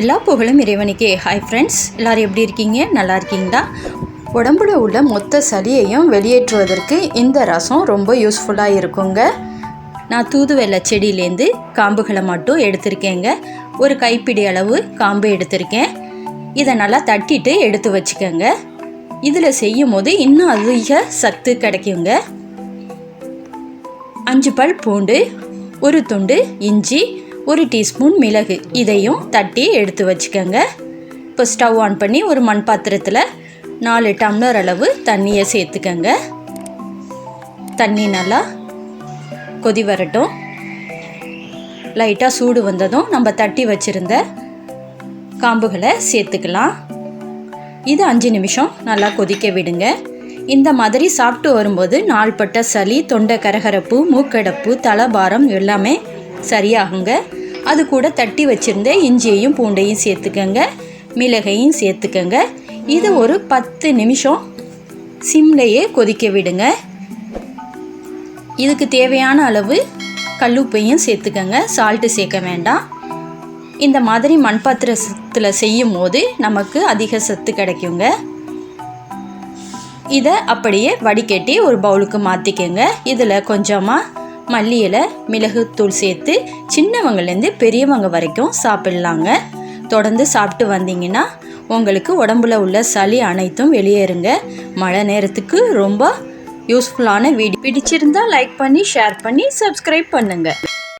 எல்லா புகழும் இறைவனுக்கே. ஹாய் ஃப்ரெண்ட்ஸ் எல்லோரும் எப்படி இருக்கீங்க? நல்லா இருக்கீங்களா? உடம்புல உள்ள மொத்த சளியையும் வெளியேற்றுவதற்கு இந்த ரசம் ரொம்ப யூஸ்ஃபுல்லாக இருக்குங்க. நான் தூதுவெள்ளை செடியிலேருந்து காம்புகளை மட்டும் எடுத்திருக்கேங்க. ஒரு கைப்பிடி அளவு காம்பு எடுத்திருக்கேன். இதை நல்லா தட்டிட்டு எடுத்து வச்சுக்கோங்க. இதில் செய்யும் போது இன்னும் அதிக சத்து கிடைக்குங்க. அஞ்சு பல் பூண்டு ஒரு துண்டு இஞ்சி ஒரு டீஸ்பூன் மிளகு. இதையும் தட்டி எடுத்து வச்சுக்கோங்க. இப்போ ஸ்டவ் ஆன் பண்ணி ஒரு மண் பாத்திரத்தில் நாலு டம்ளர் அளவு தண்ணியை சேர்த்துக்கங்க. தண்ணி நல்லா கொதி வரட்டும். லைட்டாக சூடு வந்ததும் நம்ம தட்டி வச்சுருந்த காம்புகளை சேர்த்துக்கலாம். இது அஞ்சு நிமிஷம் நல்லா கொதிக்க விடுங்க. இந்த மாதிரி சாப்பிட்டு வரும்போது நாள்பட்ட சளி தொண்டை கரகரப்பு மூக்கடப்பு தலபாரம் எல்லாமே சரியாகுங்க. அது கூட தட்டி வச்சுருந்த இஞ்சியையும் பூண்டையும் சேர்த்துக்கங்க. மிளகையும் சேர்த்துக்கங்க. இது ஒரு பத்து நிமிஷம் சிம்லையே கொதிக்க விடுங்க. இதுக்கு தேவையான அளவு கல்லுப்பையும் சேர்த்துக்கங்க. சால்ட்டு சேர்க்க வேண்டாம். இந்த மாதிரி மண் பாத்திரத்தில் செய்யும் போது நமக்கு அதிக சத்து கிடைக்குங்க. இதை அப்படியே வடிகட்டி ஒரு பவுலுக்கு மாற்றிக்கங்க இதில் கொஞ்சமாக மல்லி இலை மிளகுத்தூள் சேர்த்து சின்னவங்கலேருந்து பெரியவங்க வரைக்கும் சாப்பிட்லாங்க. தொடர்ந்து சாப்பிட்டு வந்தீங்கன்னா உங்களுக்கு உடம்புல உள்ள சளி அனைத்தும் வெளியேறுங்க. மழை நேரத்துக்கு ரொம்ப யூஸ்ஃபுல்லான வீடியோ. பிடிச்சிருந்தா லைக் பண்ணி ஷேர் பண்ணி சப்ஸ்கிரைப் பண்ணுங்கள்